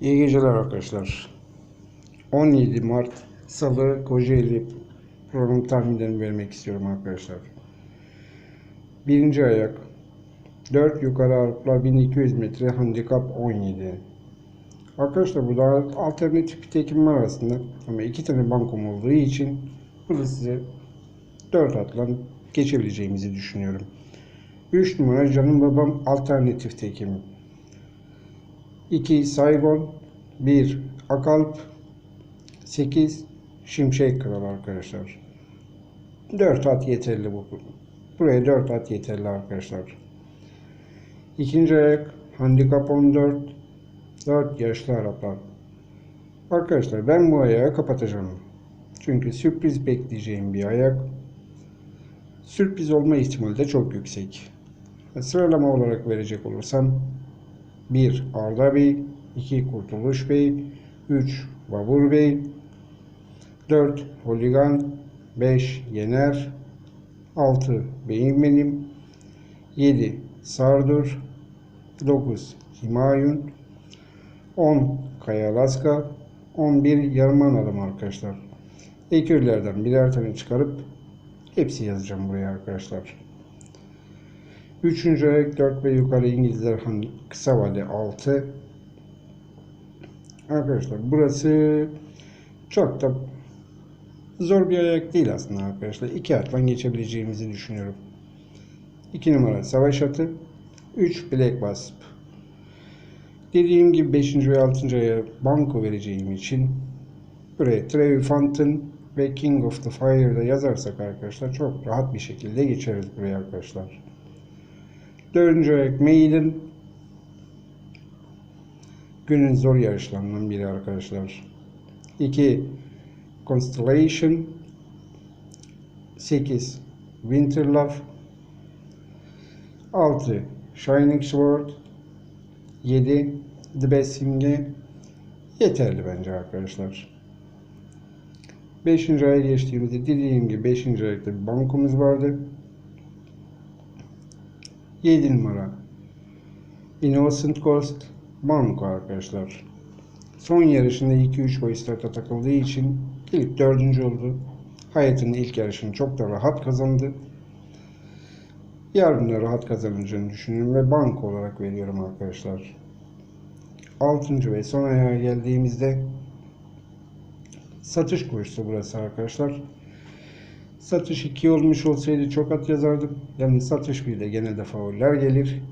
İyi geceler arkadaşlar. 17 Mart Salı Kocaeli program tahminlerini vermek istiyorum arkadaşlar. Birinci ayak 4 yukarı Araplar 1200 metre handikap 17. Arkadaşlar burada alternatif bir tekim var aslında ama iki tane bankom olduğu için burada size 4 atla geçebileceğimizi düşünüyorum. 3 numara canım babam alternatif tekim. 2 Saigon 1 Akalp 8 Şimşek Kral arkadaşlar. 4 at yeterli bu. Buraya 4 at yeterli arkadaşlar. İkinci ayak handikap 14 4 yaşlı Araplar. Arkadaşlar ben bu ayağı kapatacağım. Çünkü sürpriz bekleyeceğim bir ayak. Sürpriz olma ihtimali de çok yüksek. Sıralama olarak verecek olursam 1. Arda Bey 2. Kurtuluş Bey 3. Babur Bey 4. Holigan 5. Yener 6. Beyim Benim 7. Sardur 9. Himayun 10. Kaya Laska 11. Yarman Adam arkadaşlar. Ekürlerden birer tane çıkarıp hepsi yazacağım buraya arkadaşlar. Üçüncü ayak 4 ve yukarı İngilizler hani kısa vade 6. Arkadaşlar burası çok da zor bir ayak değil aslında arkadaşlar. İki atlan geçebileceğimizi düşünüyorum. 2 numara savaş atı. 3 Black Wasp. Dediğim gibi 5. ve 6. aya banko vereceğim için buraya Trevi Fountain ve King of the Fire'da yazarsak arkadaşlar çok rahat bir şekilde geçeriz buraya arkadaşlar. Dördüncü ayak Maiden. Günün zor yarışlarından biri arkadaşlar. 2. Constellation. 8. Winter Love. 6. Shining Sword. 7. The Best Simge. Yeterli bence arkadaşlar. 5. aya geçtiğimizde dediğim gibi 5. ayakta bir bankomuz vardı. 7 numara Innocent Ghost Banko arkadaşlar. Son yarışında 2-3 boy starta takıldığı için ilk dördüncü oldu. Hayatının ilk yarışını çok da rahat kazandı. Yarın da rahat kazanacağını düşünüyorum ve banko olarak veriyorum arkadaşlar. 6. ve son ayağa geldiğimizde satış koşusu burası arkadaşlar. Satış 2 olmuş olsaydı çok at yazardım. Yani satış 1 de genelde favoriler gelir.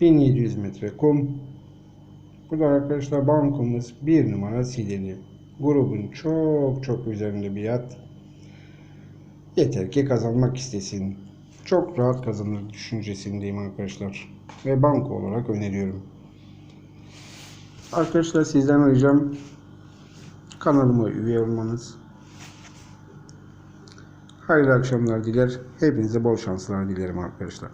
1700 metre kum. Burada arkadaşlar bankomuz 1 numara sileli. Grubun çok çok üzerinde bir at. Yeter ki kazanmak istesin. Çok rahat kazanır düşüncesindeyim arkadaşlar. Ve banko olarak öneriyorum. Arkadaşlar sizden ricam kanalıma üye olmanız. Hayırlı akşamlar diler. Hepinize bol şanslar dilerim arkadaşlar.